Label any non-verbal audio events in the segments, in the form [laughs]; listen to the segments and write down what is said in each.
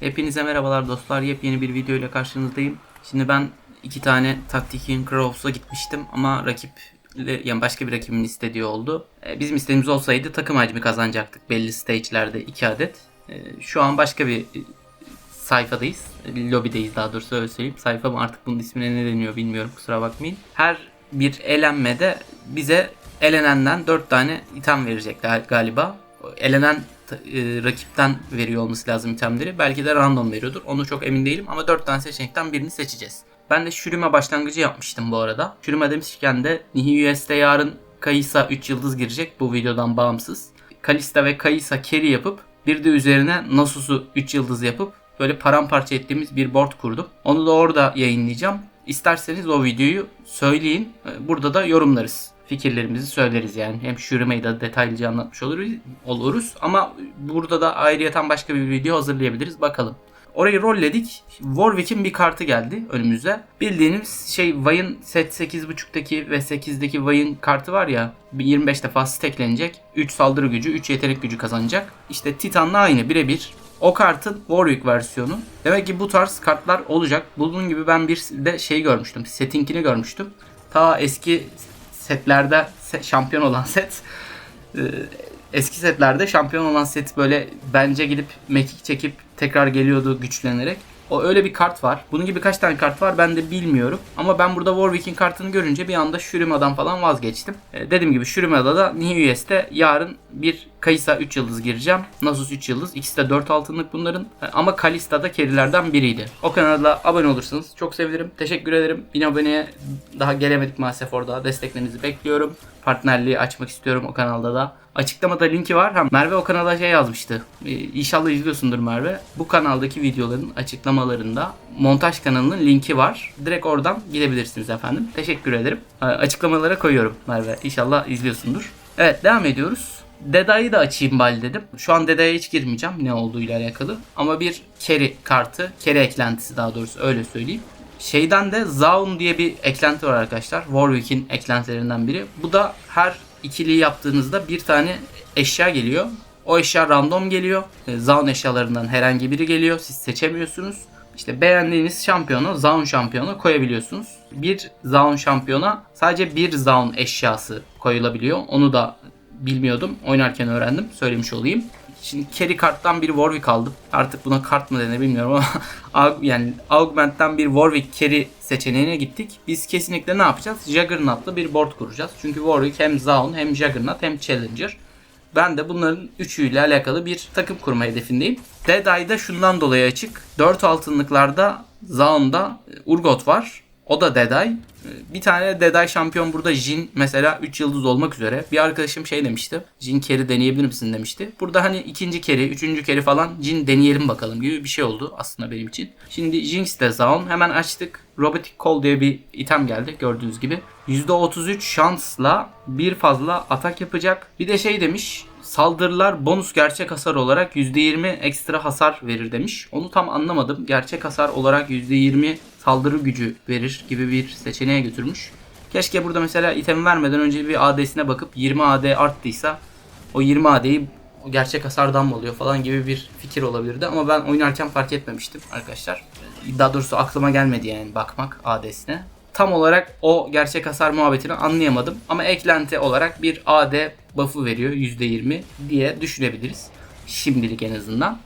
Hepinize merhabalar dostlar. Yepyeni bir video ile karşınızdayım. Şimdi ben iki tane Taktikin Crows'a gitmiştim ama rakip yani başka bir rakibin istediği oldu. E, Bizim istediğimiz olsaydı takım hacmi kazanacaktık belli stage'lerde 2 adet. E, Şu an başka bir e, sayfadayız. Lobideyiz daha doğrusu öyle söyleyeyim. Sayfa mı artık bunun ismine ne deniyor bilmiyorum kusura bakmayın. Her bir elenmede bize elenenden 4 tane item verecekler galiba. Elenen e, rakipten veriyor olması lazım itemleri. Belki de random veriyordur. Onu çok emin değilim ama 4 tane seçenekten birini seçeceğiz. Ben de Shurima başlangıcı yapmıştım bu arada. Shurima demişken de Nihi US'te yarın Kayısa 3 yıldız girecek bu videodan bağımsız. Kalista ve Kayısa carry yapıp bir de üzerine Nasus'u 3 yıldız yapıp böyle paramparça ettiğimiz bir board kurdum. Onu da orada yayınlayacağım. İsterseniz o videoyu söyleyin. Burada da yorumlarız. Fikirlerimizi söyleriz yani. Hem Shurima'yı da detaylıca anlatmış oluruz, oluruz. Ama burada da ayrıyeten başka bir video hazırlayabiliriz. Bakalım. Orayı rolledik. Warwick'in bir kartı geldi önümüze. Bildiğiniz şey Vay'ın set 8.5'taki ve 8'deki Vay'ın kartı var ya. bir 25 defa stacklenecek. 3 saldırı gücü, 3 yetenek gücü kazanacak. İşte Titan'la aynı birebir. O kartın Warwick versiyonu. Demek ki bu tarz kartlar olacak. Bunun gibi ben bir de şey görmüştüm. Setinkini görmüştüm. Ta eski setlerde se- şampiyon olan [laughs] set. Ee, eski setlerde şampiyon olan set böyle bence gidip mekik çekip tekrar geliyordu güçlenerek. O öyle bir kart var. Bunun gibi kaç tane kart var ben de bilmiyorum. Ama ben burada Warwick'in kartını görünce bir anda Shurima'dan falan vazgeçtim. Ee, dediğim gibi Shurima'da da New US'te yarın bir Kaysa 3 yıldız gireceğim. Nasus 3 yıldız. İkisi de 4 altınlık bunların. Ama Kalista da kerilerden biriydi. O kanala abone olursanız çok sevinirim. Teşekkür ederim. 1000 aboneye daha gelemedik maalesef orada. Desteklerinizi bekliyorum. Partnerliği açmak istiyorum o kanalda da. Açıklamada linki var. Ha, Merve o kanala şey yazmıştı. Ee, İnşallah izliyorsundur Merve. Bu kanaldaki videoların açıklamalarında montaj kanalının linki var. Direkt oradan gidebilirsiniz efendim. Teşekkür ederim. Ee, Açıklamalara koyuyorum Merve. İnşallah izliyorsundur. Evet devam ediyoruz. Deda'yı da açayım bari dedim. Şu an Deda'ya hiç girmeyeceğim ne olduğuyla alakalı. Ama bir carry kartı, carry eklentisi daha doğrusu öyle söyleyeyim. Şeyden de Zaun diye bir eklenti var arkadaşlar. Warwick'in eklentilerinden biri. Bu da her ikiliyi yaptığınızda bir tane eşya geliyor. O eşya random geliyor. E, Zaun eşyalarından herhangi biri geliyor. Siz seçemiyorsunuz. İşte beğendiğiniz şampiyonu, Zaun şampiyonu koyabiliyorsunuz. Bir Zaun şampiyona sadece bir Zaun eşyası koyulabiliyor. Onu da bilmiyordum. Oynarken öğrendim. Söylemiş olayım. Şimdi carry karttan bir Warwick aldım. Artık buna kart mı denir bilmiyorum ama [laughs] yani Augment'ten bir Warwick carry seçeneğine gittik. Biz kesinlikle ne yapacağız? Juggernaut'la bir board kuracağız. Çünkü Warwick hem Zaun hem Juggernaut hem Challenger. Ben de bunların üçüyle alakalı bir takım kurma hedefindeyim. Dead Eye'da şundan dolayı açık. 4 altınlıklarda Zaun'da Urgot var. O da Dead Eye. Bir tane Dead Eye şampiyon burada Jin mesela 3 yıldız olmak üzere. Bir arkadaşım şey demişti. Jin carry deneyebilir misin demişti. Burada hani ikinci carry, üçüncü carry falan Jin deneyelim bakalım gibi bir şey oldu aslında benim için. Şimdi Jinx de Zaun hemen açtık. Robotic Call diye bir item geldi gördüğünüz gibi. %33 şansla bir fazla atak yapacak. Bir de şey demiş. Saldırılar bonus gerçek hasar olarak %20 ekstra hasar verir demiş. Onu tam anlamadım. Gerçek hasar olarak %20 saldırı gücü verir gibi bir seçeneğe götürmüş. Keşke burada mesela item vermeden önce bir AD'sine bakıp 20 AD arttıysa o 20 AD'yi gerçek hasardan mı oluyor falan gibi bir fikir olabilirdi ama ben oynarken fark etmemiştim arkadaşlar. Daha doğrusu aklıma gelmedi yani bakmak AD'sine. Tam olarak o gerçek hasar muhabbetini anlayamadım ama eklenti olarak bir AD buff'ı veriyor %20 diye düşünebiliriz. Şimdilik en azından.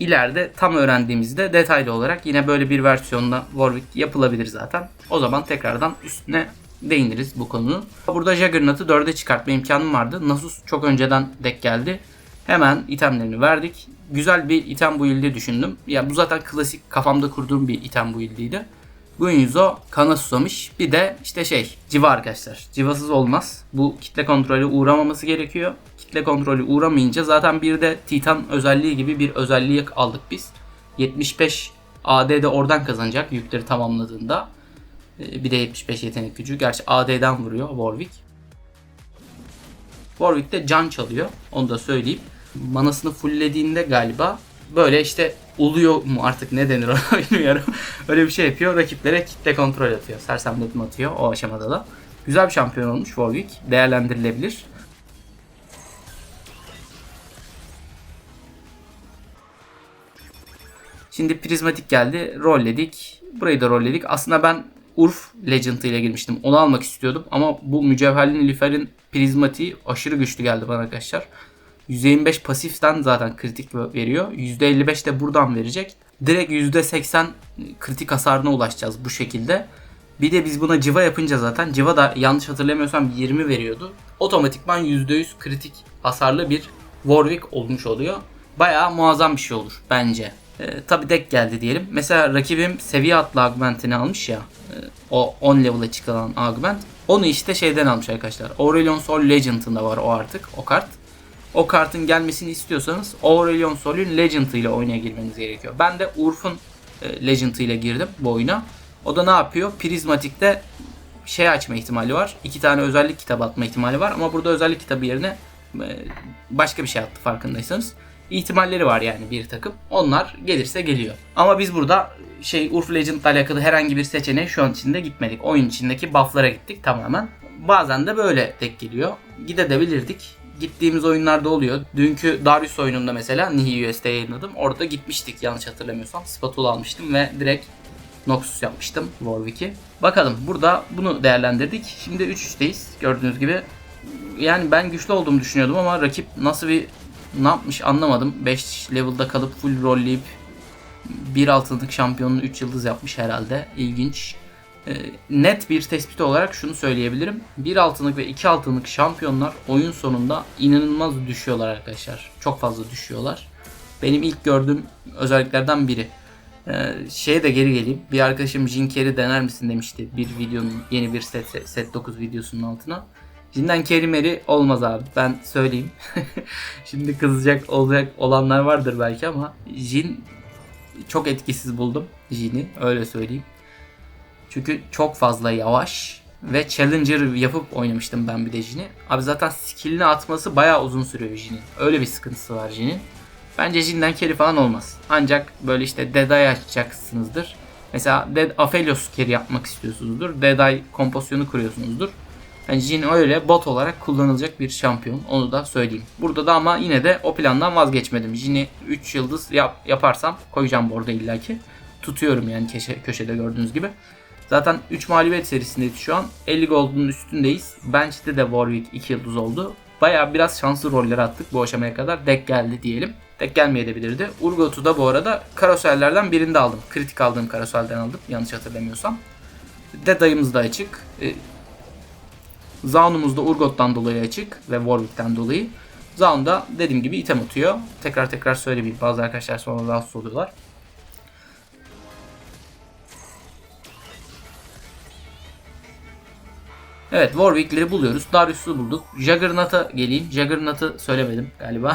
İleride tam öğrendiğimizde detaylı olarak yine böyle bir versiyonda Warwick yapılabilir zaten. O zaman tekrardan üstüne değiniriz bu konunun. Burada Juggernaut'u 4'e çıkartma imkanım vardı. Nasus çok önceden dek geldi. Hemen itemlerini verdik. Güzel bir item build'i düşündüm. Ya bu zaten klasik kafamda kurduğum bir item build'iydi. Gunyuzo kana susamış. Bir de işte şey civa arkadaşlar. Civasız olmaz. Bu kitle kontrolü uğramaması gerekiyor. Kitle kontrolü uğramayınca zaten bir de Titan özelliği gibi bir özelliği aldık biz. 75 AD de oradan kazanacak yükleri tamamladığında. Ee, Bir de 75 yetenek gücü. Gerçi AD'den vuruyor Warwick. Warwick de can çalıyor. Onu da söyleyeyim. Manasını fulllediğinde galiba böyle işte uluyor mu artık ne denir ona [laughs] bilmiyorum. Öyle bir şey yapıyor. Rakiplere kitle kontrol atıyor. Sersemletme atıyor o aşamada da. Güzel bir şampiyon olmuş Warwick. Değerlendirilebilir. Şimdi prizmatik geldi. Rolledik. Burayı da rolledik. Aslında ben Urf Legend ile girmiştim. Onu almak istiyordum. Ama bu mücevherli nilüferin prizmatiği aşırı güçlü geldi bana arkadaşlar. %25 pasiften zaten kritik veriyor. %55 de buradan verecek. Direkt %80 kritik hasarına ulaşacağız bu şekilde. Bir de biz buna civa yapınca zaten civa da yanlış hatırlamıyorsam 20 veriyordu. Otomatikman %100 kritik hasarlı bir Warwick olmuş oluyor. Bayağı muazzam bir şey olur bence. Ee, tabi deck geldi diyelim. Mesela rakibim seviye atlı augmentini almış ya. e, o 10 level'a çıkan augment. Onu işte şeyden almış arkadaşlar. Aurelion Sol Legend'ında var o artık o kart. O kartın gelmesini istiyorsanız Aurelion Sol'ün Legend ile oyuna girmeniz gerekiyor. Ben de Urf'un e, Legend ile girdim bu oyuna. O da ne yapıyor? Prizmatik'te şey açma ihtimali var. İki tane özellik kitabı atma ihtimali var. Ama burada özellik kitabı yerine e, başka bir şey attı farkındaysanız. İhtimalleri var yani bir takım. Onlar gelirse geliyor. Ama biz burada şey Urf Legend alakalı herhangi bir seçeneğe şu an içinde gitmedik. Oyun içindeki buff'lara gittik tamamen. Bazen de böyle tek geliyor. Gidebilirdik. Gittiğimiz oyunlarda oluyor. Dünkü Darius oyununda mesela Nihi US'de yayınladım. Orada gitmiştik yanlış hatırlamıyorsam. Spatula almıştım ve direkt Noxus yapmıştım Warwick'i. Bakalım burada bunu değerlendirdik. Şimdi 3-3'teyiz gördüğünüz gibi. Yani ben güçlü olduğumu düşünüyordum ama rakip nasıl bir ne yapmış anlamadım. 5 level'da kalıp full rollleyip bir altınlık şampiyonunu 3 yıldız yapmış herhalde. İlginç. Ee, net bir tespit olarak şunu söyleyebilirim. 1 altınlık ve 2 altınlık şampiyonlar oyun sonunda inanılmaz düşüyorlar arkadaşlar. Çok fazla düşüyorlar. Benim ilk gördüğüm özelliklerden biri. Ee, şeye de geri geleyim. Bir arkadaşım Jin Carrey dener misin demişti bir videonun yeni bir set, set 9 videosunun altına. Jin'den Carry Meri olmaz abi ben söyleyeyim. [laughs] Şimdi kızacak olacak olanlar vardır belki ama Jin çok etkisiz buldum Jin'i öyle söyleyeyim. Çünkü çok fazla yavaş ve Challenger yapıp oynamıştım ben bir de Jin'i. Abi zaten skillini atması bayağı uzun sürüyor Jin'in. Öyle bir sıkıntısı var Jin'in. Bence Jin'den carry falan olmaz. Ancak böyle işte Deadeye açacaksınızdır. Mesela Dead Aphelios carry yapmak istiyorsunuzdur. Deadeye kompozisyonu kuruyorsunuzdur. Yani Jin öyle bot olarak kullanılacak bir şampiyon. Onu da söyleyeyim. Burada da ama yine de o plandan vazgeçmedim. Jin'i 3 yıldız yap, yaparsam koyacağım bu arada illaki. Tutuyorum yani köşe, köşede gördüğünüz gibi. Zaten 3 mağlubiyet serisindeyiz şu an. 50 gold'un üstündeyiz. Bench'te de Warwick 2 yıldız oldu. Baya biraz şanslı roller attık bu aşamaya kadar. Deck geldi diyelim. Deck gelmeyebilirdi. Urgot'u da bu arada karosellerden birinde aldım. Kritik aldığım karoselden aldım yanlış hatırlamıyorsam. Deadeyemiz da açık. E, Zaun'umuz da Urgot'tan dolayı açık ve Warwick'ten dolayı. Zaun da dediğim gibi item atıyor. Tekrar tekrar söylemeyeyim. Bazı arkadaşlar sonra rahatsız oluyorlar. Evet Warwick'leri buluyoruz. Darius'u bulduk. Juggernaut'a geleyim. Juggernaut'ı söylemedim galiba.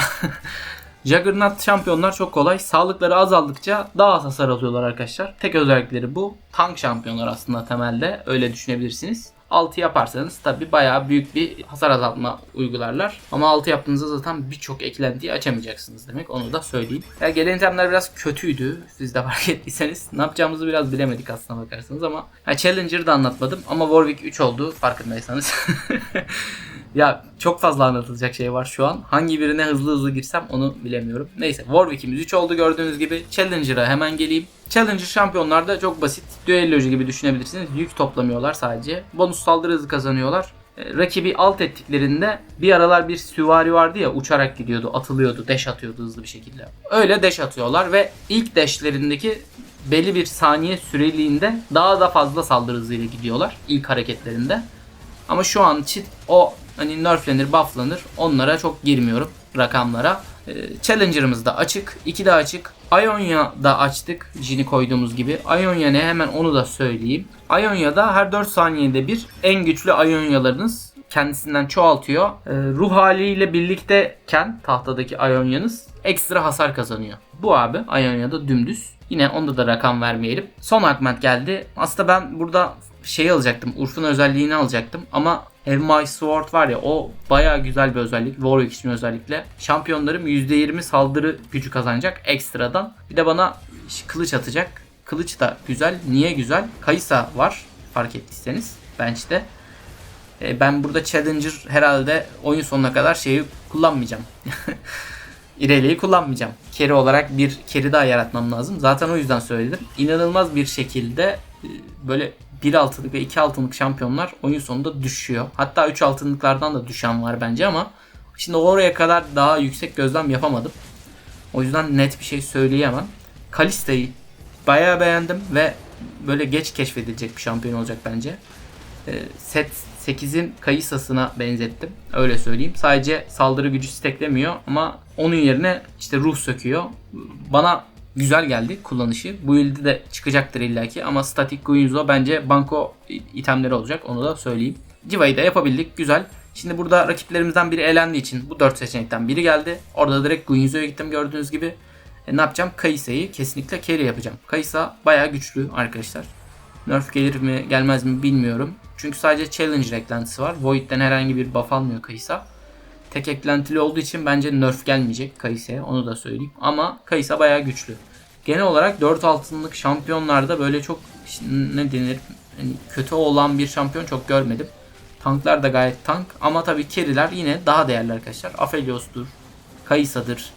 [laughs] Juggernaut şampiyonlar çok kolay. Sağlıkları azaldıkça daha az hasar alıyorlar arkadaşlar. Tek özellikleri bu. Tank şampiyonlar aslında temelde. Öyle düşünebilirsiniz. 6 yaparsanız tabi bayağı büyük bir hasar azaltma uygularlar. Ama 6 yaptığınızda zaten birçok eklentiyi açamayacaksınız demek. Onu da söyleyeyim. Ya gelen itemler biraz kötüydü. Siz de [laughs] fark ettiyseniz. Ne yapacağımızı biraz bilemedik aslına bakarsanız ama. Ha, Challenger'ı da anlatmadım ama Warwick 3 oldu farkındaysanız. [laughs] Ya çok fazla anlatılacak şey var şu an. Hangi birine hızlı hızlı girsem onu bilemiyorum. Neyse Warwick'imiz 3 oldu gördüğünüz gibi. Challenger'a hemen geleyim. Challenger şampiyonlarda çok basit. Düellocu gibi düşünebilirsiniz. Yük toplamıyorlar sadece. Bonus saldırı hızı kazanıyorlar. E, rakibi alt ettiklerinde bir aralar bir süvari vardı ya uçarak gidiyordu, atılıyordu, deş atıyordu hızlı bir şekilde. Öyle deş atıyorlar ve ilk deşlerindeki belli bir saniye süreliğinde daha da fazla saldırı hızıyla gidiyorlar ilk hareketlerinde. Ama şu an için o hani nerflenir, bufflanır. Onlara çok girmiyorum rakamlara. Ee, Challenger'ımız da açık. iki de açık. Ionia da açtık. Jin'i koyduğumuz gibi. Ionia ne hemen onu da söyleyeyim. Ionia'da her 4 saniyede bir en güçlü Ionia'larınız kendisinden çoğaltıyor. Ee, ruh haliyle birlikteyken tahtadaki Ionia'nız ekstra hasar kazanıyor. Bu abi Ionia'da dümdüz. Yine onda da rakam vermeyelim. Son augment geldi. Aslında ben burada şey alacaktım. Urf'un özelliğini alacaktım. Ama Have My Sword var ya o baya güzel bir özellik. Warwick için özellikle. Şampiyonlarım %20 saldırı gücü kazanacak ekstradan. Bir de bana kılıç atacak. Kılıç da güzel. Niye güzel? Kaysa var fark ettiyseniz bench'te. E, ben burada Challenger herhalde oyun sonuna kadar şeyi kullanmayacağım. [laughs] Irelia'yı kullanmayacağım. Carry olarak bir carry daha yaratmam lazım. Zaten o yüzden söyledim. İnanılmaz bir şekilde e, böyle 1 altınlık ve 2 altınlık şampiyonlar oyun sonunda düşüyor. Hatta 3 altınlıklardan da düşen var bence ama şimdi oraya kadar daha yüksek gözlem yapamadım. O yüzden net bir şey söyleyemem. Kalista'yı bayağı beğendim ve böyle geç keşfedilecek bir şampiyon olacak bence. E, set 8'in Kayısasına benzettim. Öyle söyleyeyim. Sadece saldırı gücü steklemiyor ama onun yerine işte ruh söküyor. Bana güzel geldi kullanışı. Bu yılda de çıkacaktır illaki ama statik Guinzo bence banko itemleri olacak. Onu da söyleyeyim. Civa'yı da yapabildik. Güzel. Şimdi burada rakiplerimizden biri elendiği için bu 4 seçenekten biri geldi. Orada direkt Guinzo'ya gittim gördüğünüz gibi. E, ne yapacağım? Kayısa'yı kesinlikle carry yapacağım. Kayısa bayağı güçlü arkadaşlar. Nerf gelir mi gelmez mi bilmiyorum. Çünkü sadece Challenger eklentisi var. Void'den herhangi bir buff almıyor Kayısa. Tek eklentili olduğu için bence nerf gelmeyecek Kayısa'ya onu da söyleyeyim. Ama Kayısa bayağı güçlü. Genel olarak 4 altınlık şampiyonlarda böyle çok ne denir yani kötü olan bir şampiyon çok görmedim. Tanklar da gayet tank ama tabii carry'ler yine daha değerli arkadaşlar. Aphelios'tur, Kayısa'dır.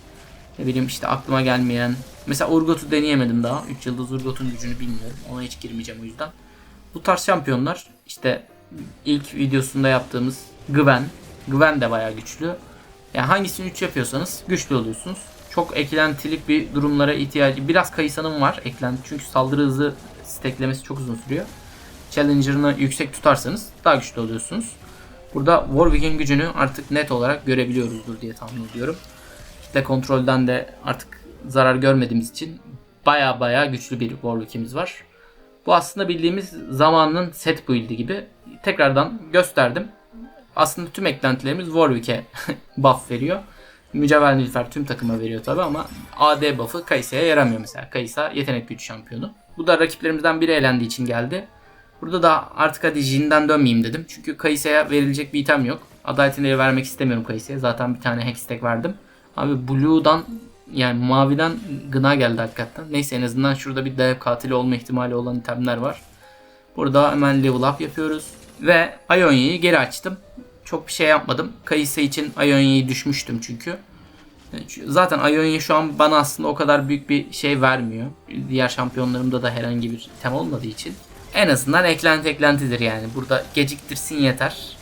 Ne bileyim işte aklıma gelmeyen. Mesela Urgot'u deneyemedim daha. 3 yıldız Urgot'un gücünü bilmiyorum. Ona hiç girmeyeceğim o yüzden. Bu tarz şampiyonlar işte ilk videosunda yaptığımız Gwen. Gwen de bayağı güçlü. Yani hangisini 3 yapıyorsanız güçlü oluyorsunuz. Çok eklentilik bir durumlara ihtiyacı. Biraz Kayısa'nın var eklenti. Çünkü saldırı hızı steklemesi çok uzun sürüyor. Challenger'ını yüksek tutarsanız daha güçlü oluyorsunuz. Burada Warwick'in gücünü artık net olarak görebiliyoruzdur diye tahmin ediyorum. Kitle kontrolden de artık zarar görmediğimiz için baya baya güçlü bir Warwick'imiz var. Bu aslında bildiğimiz zamanın set build'i gibi. Tekrardan gösterdim. Aslında tüm eklentilerimiz Warwick'e [laughs] buff veriyor. Mücevher Nilüfer tüm takıma veriyor tabi ama AD buff'ı Kayısa'ya yaramıyor mesela. Kayısa yetenek güç şampiyonu. Bu da rakiplerimizden biri elendiği için geldi. Burada da artık hadi Jin'den dönmeyeyim dedim. Çünkü Kayısa'ya verilecek bir item yok. Adaletini vermek istemiyorum Kayısa'ya. Zaten bir tane Hextech verdim. Abi Blue'dan yani maviden gına geldi hakikaten. Neyse en azından şurada bir dev katili olma ihtimali olan itemler var. Burada hemen level up yapıyoruz. Ve Ionia'yı geri açtım. Çok bir şey yapmadım. Kayısı için Ionia'yı düşmüştüm çünkü. Zaten Ionia şu an bana aslında o kadar büyük bir şey vermiyor. Diğer şampiyonlarımda da herhangi bir item olmadığı için. En azından eklenti eklentidir yani. Burada geciktirsin yeter.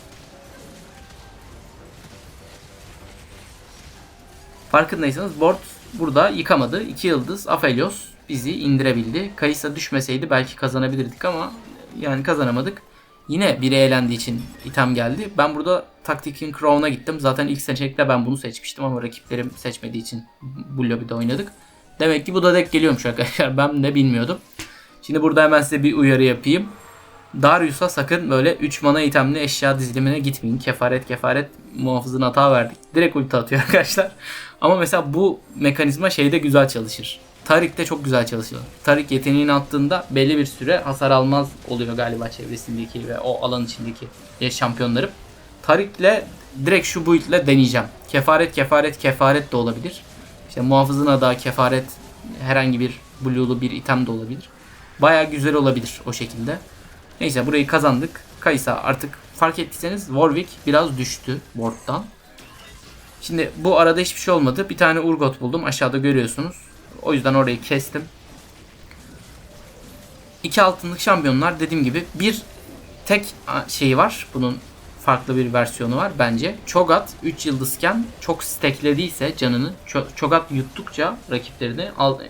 Farkındaysanız board burada yıkamadı. 2 yıldız Aphelios bizi indirebildi. Kayısa düşmeseydi belki kazanabilirdik ama yani kazanamadık. Yine biri eğlendiği için item geldi. Ben burada Tactic'in Crown'a gittim. Zaten ilk seçenekte ben bunu seçmiştim ama rakiplerim seçmediği için bu lobide oynadık. Demek ki bu da denk geliyormuş [laughs] arkadaşlar. Ben de bilmiyordum. Şimdi burada hemen size bir uyarı yapayım. Darius'a sakın böyle 3 mana itemli eşya dizilimine gitmeyin. Kefaret kefaret muhafızın hata verdik. Direkt ulti atıyor [laughs] arkadaşlar. Ama mesela bu mekanizma şeyde güzel çalışır. Tarik'te çok güzel çalışıyor. Tarik yeteneğini attığında belli bir süre hasar almaz oluyor galiba çevresindeki ve o alan içindeki şampiyonlarım. Tarik'le direkt şu build'le deneyeceğim. Kefaret kefaret kefaret de olabilir. İşte muhafızın ada kefaret herhangi bir blue'lu bir item de olabilir. Baya güzel olabilir o şekilde. Neyse burayı kazandık. Kaysa artık fark ettiyseniz Warwick biraz düştü board'dan. Şimdi bu arada hiçbir şey olmadı. Bir tane Urgot buldum. Aşağıda görüyorsunuz. O yüzden orayı kestim. İki altınlık şampiyonlar dediğim gibi bir tek şeyi var. Bunun farklı bir versiyonu var bence. Cho'Gath 3 yıldızken çok steklediyse canını Cho'Gath yuttukça rakiplerini alt,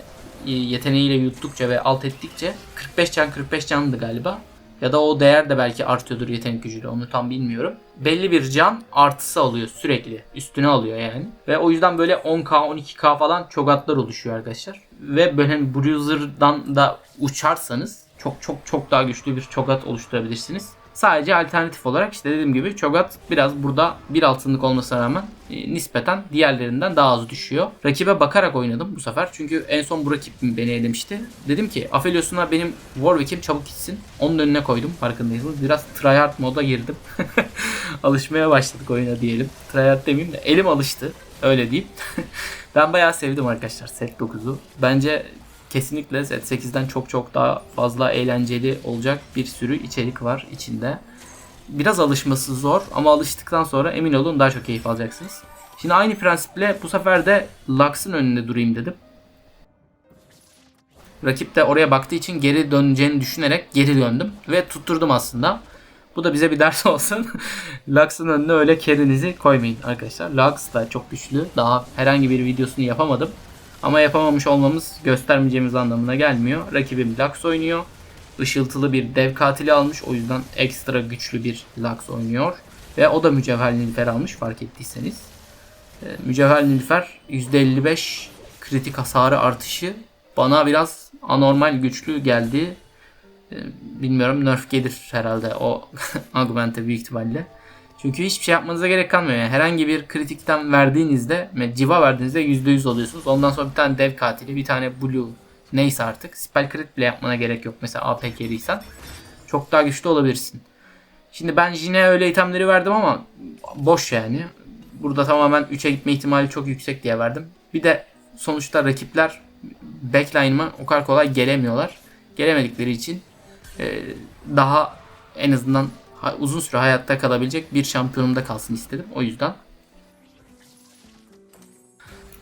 yeteneğiyle yuttukça ve alt ettikçe 45 can 45 candı galiba. Ya da o değer de belki artıyordur yetenek gücüyle onu tam bilmiyorum. Belli bir can artısı alıyor sürekli. Üstüne alıyor yani. Ve o yüzden böyle 10k 12k falan çogatlar oluşuyor arkadaşlar. Ve böyle hani Bruiser'dan da uçarsanız çok çok çok daha güçlü bir çogat oluşturabilirsiniz. Sadece alternatif olarak işte dediğim gibi Cho'Gath biraz burada bir altınlık olmasına rağmen e, nispeten diğerlerinden daha az düşüyor. Rakibe bakarak oynadım bu sefer. Çünkü en son bu rakip beni elemişti. Dedim ki Aphelios'una benim Warwick'im çabuk gitsin. Onun önüne koydum farkındaysanız. Biraz tryhard moda girdim. [laughs] Alışmaya başladık oyuna diyelim. Tryhard demeyeyim de elim alıştı. Öyle diyeyim. [laughs] ben bayağı sevdim arkadaşlar set 9'u. Bence kesinlikle Set 8'den çok çok daha fazla eğlenceli olacak bir sürü içerik var içinde. Biraz alışması zor ama alıştıktan sonra emin olun daha çok keyif alacaksınız. Şimdi aynı prensiple bu sefer de Lux'ın önünde durayım dedim. Rakip de oraya baktığı için geri döneceğini düşünerek geri döndüm ve tutturdum aslında. Bu da bize bir ders [laughs] olsun. Lux'ın önüne öyle kerinizi koymayın arkadaşlar. Lux da çok güçlü. Daha herhangi bir videosunu yapamadım. Ama yapamamış olmamız göstermeyeceğimiz anlamına gelmiyor. Rakibim Lux oynuyor. Işıltılı bir dev katili almış. O yüzden ekstra güçlü bir Lux oynuyor. Ve o da mücevher nilüfer almış fark ettiyseniz. Ee, mücevher nilüfer %55 kritik hasarı artışı bana biraz anormal güçlü geldi. Ee, bilmiyorum nerf gelir herhalde o [laughs] argumente büyük ihtimalle. Çünkü hiçbir şey yapmanıza gerek kalmıyor. Yani herhangi bir kritikten verdiğinizde, civa verdiğinizde %100 oluyorsunuz. Ondan sonra bir tane dev katili, bir tane blue neyse artık. Spell crit bile yapmana gerek yok. Mesela AP carry'sen. Çok daha güçlü olabilirsin. Şimdi ben Jin'e öyle itemleri verdim ama boş yani. Burada tamamen 3'e gitme ihtimali çok yüksek diye verdim. Bir de sonuçta rakipler backline'ıma o kadar kolay gelemiyorlar. Gelemedikleri için e, daha en azından uzun süre hayatta kalabilecek bir şampiyonumda kalsın istedim. O yüzden.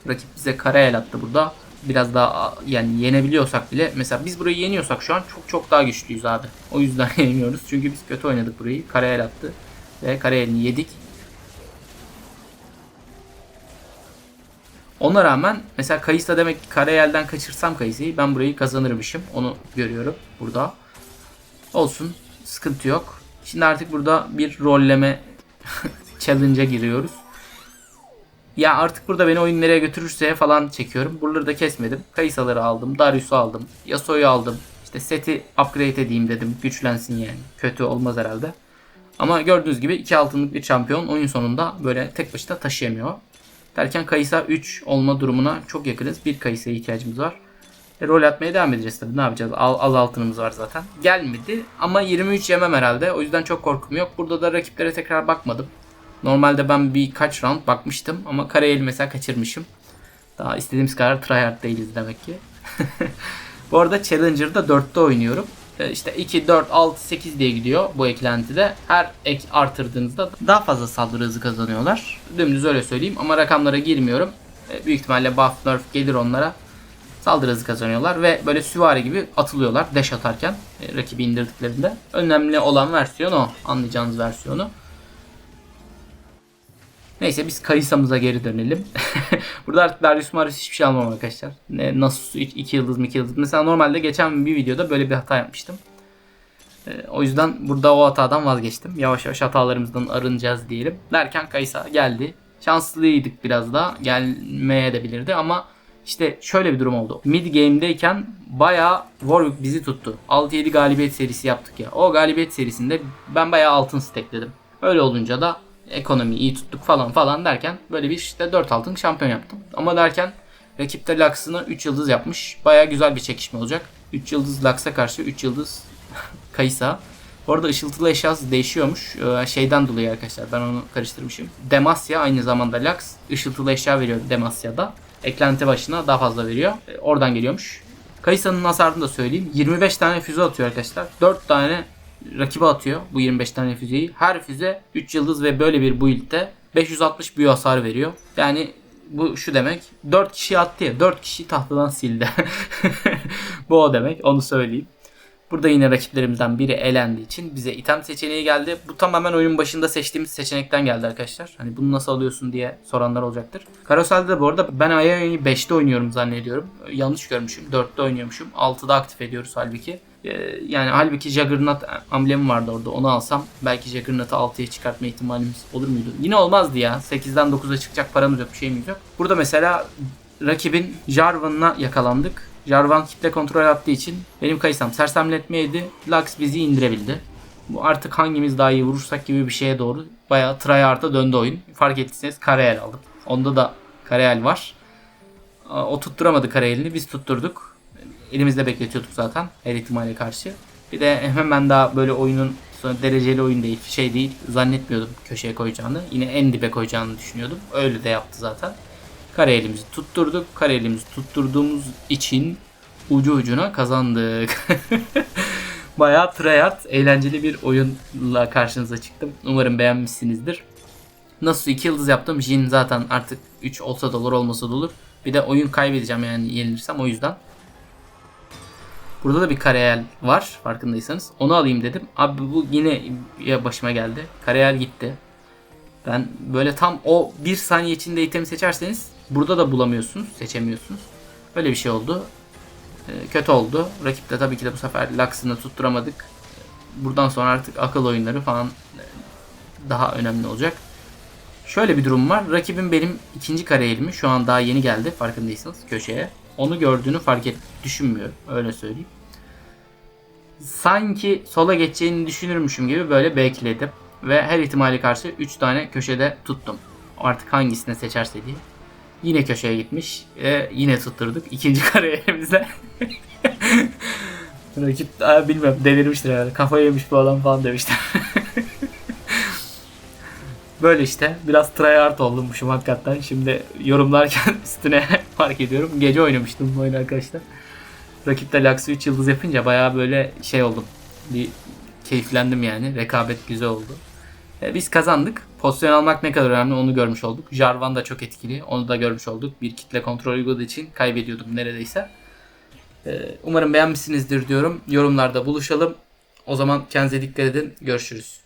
Rakip bize kara el attı burada. Biraz daha yani yenebiliyorsak bile mesela biz burayı yeniyorsak şu an çok çok daha güçlüyüz abi. O yüzden [laughs] yenemiyoruz. Çünkü biz kötü oynadık burayı. Kara el attı. Ve kara elini yedik. Ona rağmen mesela Kayısa demek ki Karayel'den kaçırsam Kayısa'yı ben burayı kazanırmışım. Onu görüyorum burada. Olsun. Sıkıntı yok. Şimdi artık burada bir rolleme [laughs] challenge'a giriyoruz. Ya artık burada beni oyun nereye götürürse falan çekiyorum. Buraları da kesmedim. Kayısaları aldım. Darius'u aldım. Yasuo'yu aldım. İşte seti upgrade edeyim dedim. Güçlensin yani. Kötü olmaz herhalde. Ama gördüğünüz gibi iki altınlık bir şampiyon oyun sonunda böyle tek başına taşıyamıyor. Derken Kayısa 3 olma durumuna çok yakınız. Bir Kayısa'ya ihtiyacımız var. E, rol atmaya devam edeceğiz tabii. Ne yapacağız? Al, az altınımız var zaten. Gelmedi ama 23 yemem herhalde. O yüzden çok korkum yok. Burada da rakiplere tekrar bakmadım. Normalde ben birkaç round bakmıştım ama Karayel'i mesela kaçırmışım. Daha istediğimiz kadar tryhard değiliz demek ki. [laughs] bu arada Challenger'da 4'te oynuyorum. E, işte 2, 4, 6, 8 diye gidiyor bu eklentide. Her ek artırdığınızda daha fazla saldırı hızı kazanıyorlar. Dümdüz öyle söyleyeyim ama rakamlara girmiyorum. E, büyük ihtimalle buff nerf gelir onlara. Saldırı hızı kazanıyorlar ve böyle süvari gibi atılıyorlar dash atarken e, rakibi indirdiklerinde. Önemli olan versiyon o. Anlayacağınız versiyonu. Neyse biz Kayısa'mıza geri dönelim. [laughs] Burada artık Darius Marius hiçbir şey almam arkadaşlar. Ne, Nasus 2 yıldız mı 2 yıldız. Mesela normalde geçen bir videoda böyle bir hata yapmıştım. Ee, o yüzden burada o hatadan vazgeçtim. Yavaş yavaş hatalarımızdan arınacağız diyelim. Derken Kaysa geldi. Şanslıydık biraz da. Gelmeye de bilirdi ama işte şöyle bir durum oldu. Mid game'deyken bayağı Warwick bizi tuttu. 6-7 galibiyet serisi yaptık ya. O galibiyet serisinde ben bayağı altın stekledim. Öyle olunca da ekonomiyi iyi tuttuk falan falan derken böyle bir işte 4 altın şampiyon yaptım. Ama derken rakip de Lux'ını 3 yıldız yapmış. Baya güzel bir çekişme olacak. 3 yıldız Lux'a karşı 3 yıldız [laughs] Kaysa. Bu arada ışıltılı eşyası değişiyormuş. Ee, şeyden dolayı arkadaşlar ben onu karıştırmışım. Demasya aynı zamanda Lux ışıltılı eşya veriyor Demasya'da. Eklenti başına daha fazla veriyor. Ee, oradan geliyormuş. Kayısa'nın hasarını da söyleyeyim. 25 tane füze atıyor arkadaşlar. 4 tane rakibe atıyor bu 25 tane füzeyi. Her füze 3 yıldız ve böyle bir build'de 560 büyü hasar veriyor. Yani bu şu demek 4 kişi attı ya 4 kişi tahtadan sildi. [laughs] bu o demek onu söyleyeyim. Burada yine rakiplerimizden biri elendiği için bize item seçeneği geldi. Bu tamamen oyun başında seçtiğimiz seçenekten geldi arkadaşlar. Hani bunu nasıl alıyorsun diye soranlar olacaktır. Karosel'de de bu arada ben Ayaya'yı 5'te oynuyorum zannediyorum. Yanlış görmüşüm. 4'te oynuyormuşum. 6'da aktif ediyoruz halbuki. Ee, yani halbuki Juggernaut amblemi vardı orada. Onu alsam belki Juggernaut'ı 6'ya çıkartma ihtimalimiz olur muydu? Yine olmazdı ya. 8'den 9'a çıkacak paramız yok, bir şeyimiz yok. Burada mesela rakibin Jarvan'ına yakalandık. Jarvan kitle kontrol yaptığı için benim kayısam sersemletmeydi. Lux bizi indirebildi. Bu artık hangimiz daha iyi vurursak gibi bir şeye doğru bayağı tryhard'a döndü oyun. Fark ettiyseniz Karayel aldım. Onda da Karayel var. O tutturamadı Karayel'ini biz tutturduk. Elimizde bekletiyorduk zaten her ihtimale karşı. Bir de hemen daha böyle oyunun sonra dereceli oyun değil şey değil zannetmiyordum köşeye koyacağını. Yine en dibe koyacağını düşünüyordum. Öyle de yaptı zaten. Kare elimizi tutturduk. Kare elimizi tutturduğumuz için ucu ucuna kazandık. [laughs] Bayağı tryhard, eğlenceli bir oyunla karşınıza çıktım. Umarım beğenmişsinizdir. Nasıl 2 yıldız yaptım. Jin zaten artık 3 olsa da olur olmasa da olur. Bir de oyun kaybedeceğim yani yenilirsem o yüzden. Burada da bir kareyel var farkındaysanız. Onu alayım dedim. Abi bu yine başıma geldi. Kareyel gitti. Ben böyle tam o bir saniye içinde itemi seçerseniz burada da bulamıyorsunuz, seçemiyorsunuz. Böyle bir şey oldu. Ee, kötü oldu. Rakip de tabii ki de bu sefer Lux'ını tutturamadık. Buradan sonra artık akıl oyunları falan e, daha önemli olacak. Şöyle bir durum var. Rakibim benim ikinci kare elimi şu an daha yeni geldi farkındaysanız köşeye. Onu gördüğünü fark et düşünmüyorum. Öyle söyleyeyim. Sanki sola geçeceğini düşünürmüşüm gibi böyle bekledim. Ve her ihtimale karşı 3 tane köşede tuttum. Artık hangisini seçerse diye. Yine köşeye gitmiş. E, yine tutturduk. İkinci [laughs] kare elimizde. [laughs] Rakip aa, bilmiyorum delirmiştir herhalde. Kafayı yemiş bu adam falan demişler. [laughs] Böyle işte. Biraz tryhard olmuşum hakikaten. Şimdi yorumlarken üstüne fark ediyorum. Gece oynamıştım bu oyunu arkadaşlar. Rakip de Lux'ı 3 yıldız yapınca bayağı böyle şey oldum. Bir keyiflendim yani. Rekabet güzel oldu. E, biz kazandık. Pozisyon almak ne kadar önemli onu görmüş olduk. Jarvan da çok etkili. Onu da görmüş olduk. Bir kitle kontrol uyguladığı için kaybediyordum neredeyse. E, umarım beğenmişsinizdir diyorum. Yorumlarda buluşalım. O zaman kendinize dikkat edin. Görüşürüz.